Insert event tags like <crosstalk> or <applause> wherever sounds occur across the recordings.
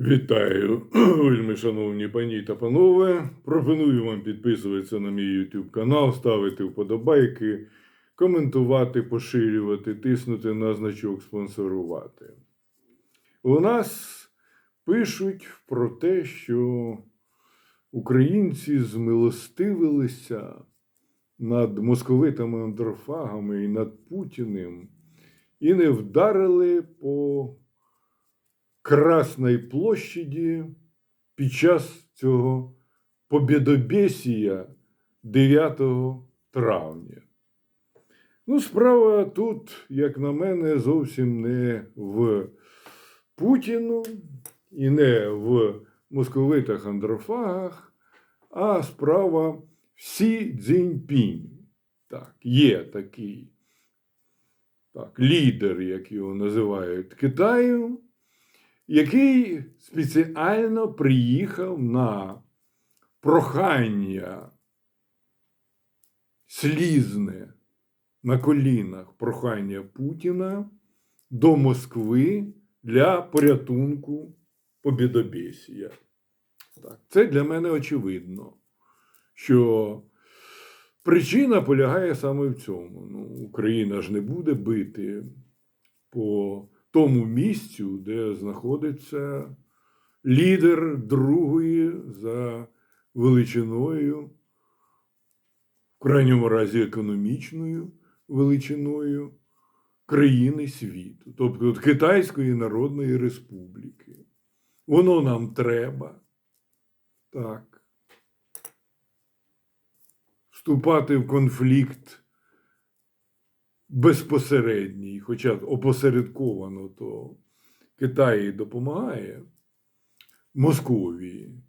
Вітаю, <clears throat> вельми шановні пані та панове. Пропоную вам підписуватися на мій YouTube канал, ставити вподобайки, коментувати, поширювати, тиснути на значок спонсорувати. У нас пишуть про те, що українці змилостивилися над московитами андрофагами і над Путіним і не вдарили по Красній площаді під час цього побєдобєсія 9 травня. Ну, справа тут, як на мене, зовсім не в Путіну і не в московитах андрофагах, а справа Сі Цзіньпінь. Так, є такий так, лідер, як його називають Китаю який спеціально приїхав на прохання слізне на колінах прохання Путіна до Москви для порятунку Побєдобєсія. Так, це для мене очевидно, що причина полягає саме в цьому. Ну, Україна ж не буде бити по тому місцю, де знаходиться лідер другої за величиною, в крайньому разі економічною величиною країни світу, тобто Китайської Народної Республіки. Воно нам треба. Так. Вступати в конфлікт безпосередній, хоча опосередковано, то Китай допомагає Московії.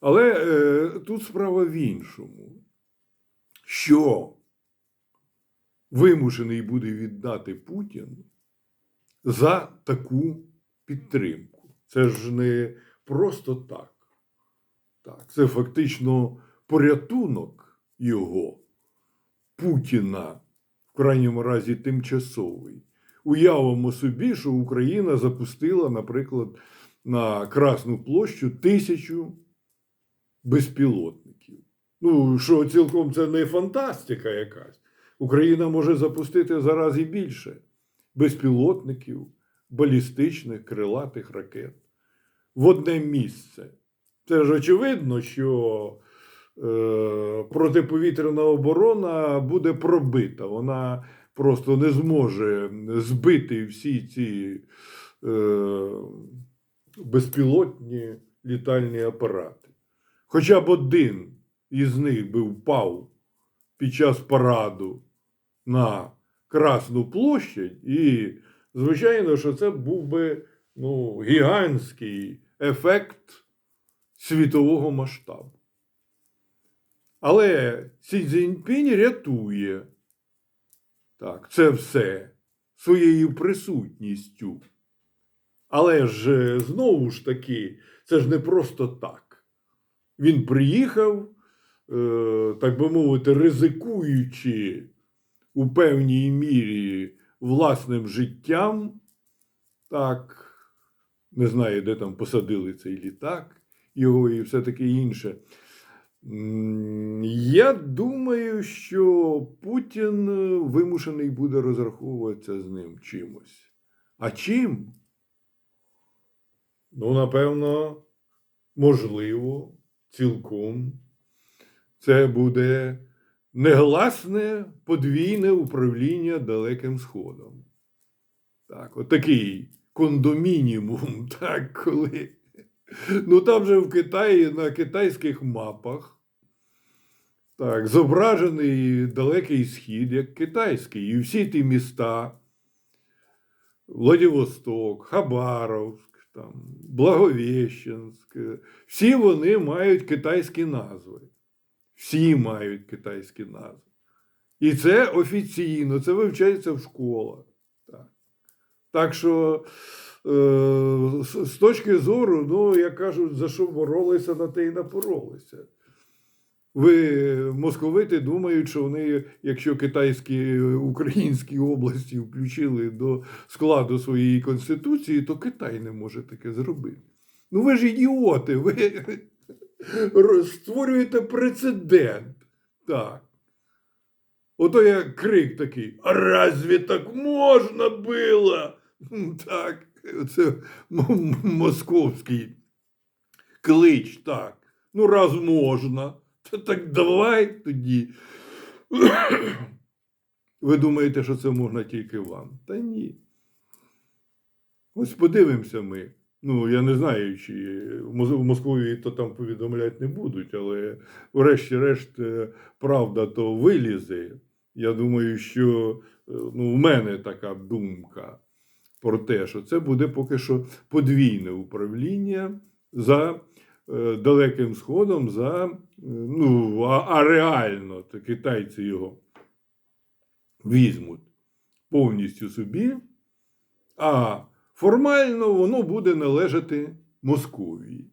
Але е, тут справа в іншому, що вимушений буде віддати Путін за таку підтримку. Це ж не просто так. так. Це фактично порятунок його Путіна в крайньому разі тимчасовий. Уявимо собі, що Україна запустила, наприклад, на Красну площу тисячу безпілотників. Ну, що цілком це не фантастика якась. Україна може запустити зараз і більше безпілотників, балістичних крилатих ракет в одне місце. Це ж очевидно, що е, протиповітряна оборона буде пробита. Вона просто не зможе збити всі ці е, безпілотні літальні апарати. Хоча б один із них би впав під час параду на Красну площадь, і, звичайно, що це був би ну, гігантський ефект світового масштабу. Але Сі Цзіньпінь рятує так, це все своєю присутністю. Але ж е, знову ж таки, це ж не просто так. Він приїхав, е, так би мовити, ризикуючи у певній мірі власним життям, так, не знаю, де там посадили цей літак, його і все таке інше. Я думаю, що Путін е, вимушений буде розраховуватися з ним чимось. А чим? Ну, напевно, можливо, цілком. Це буде негласне подвійне управління Далеким Сходом. Так, от такий кондомінімум, <laughs> так, коли. Ну, там же в Китаї на китайських мапах так, зображений далекий схід, як китайський. І всі ті міста, Владивосток, Хабаровськ, там, Благовіщенськ, всі вони мають китайські назви. Всі мають китайські назви. І це офіційно, це вивчається в школах. Так, так що. Е, з точки зору, ну, як кажуть, за що боролися, на те і напоролися. Ви московити думають, що вони, якщо китайські українські області включили до складу своєї конституції, то Китай не може таке зробити. Ну ви ж ідіоти, ви <laughs> створюєте прецедент. Так. Ото я крик такий: а разве так можна було? <laughs> Так, це московський клич, так. Ну, раз можна, то так давай тоді. Ви думаєте, що це можна тільки вам? Та ні. Ось подивимося ми. Ну, я не знаю, чи в Мос- Москві то там повідомляти не будуть, але врешті-решт е, правда то вилізе. Я думаю, що е, ну, в мене така думка про те, що це буде поки що подвійне управління за е, Далеким Сходом, за, е, ну, а, а реально то китайці його візьмуть повністю собі, а формально воно буде належати Московії.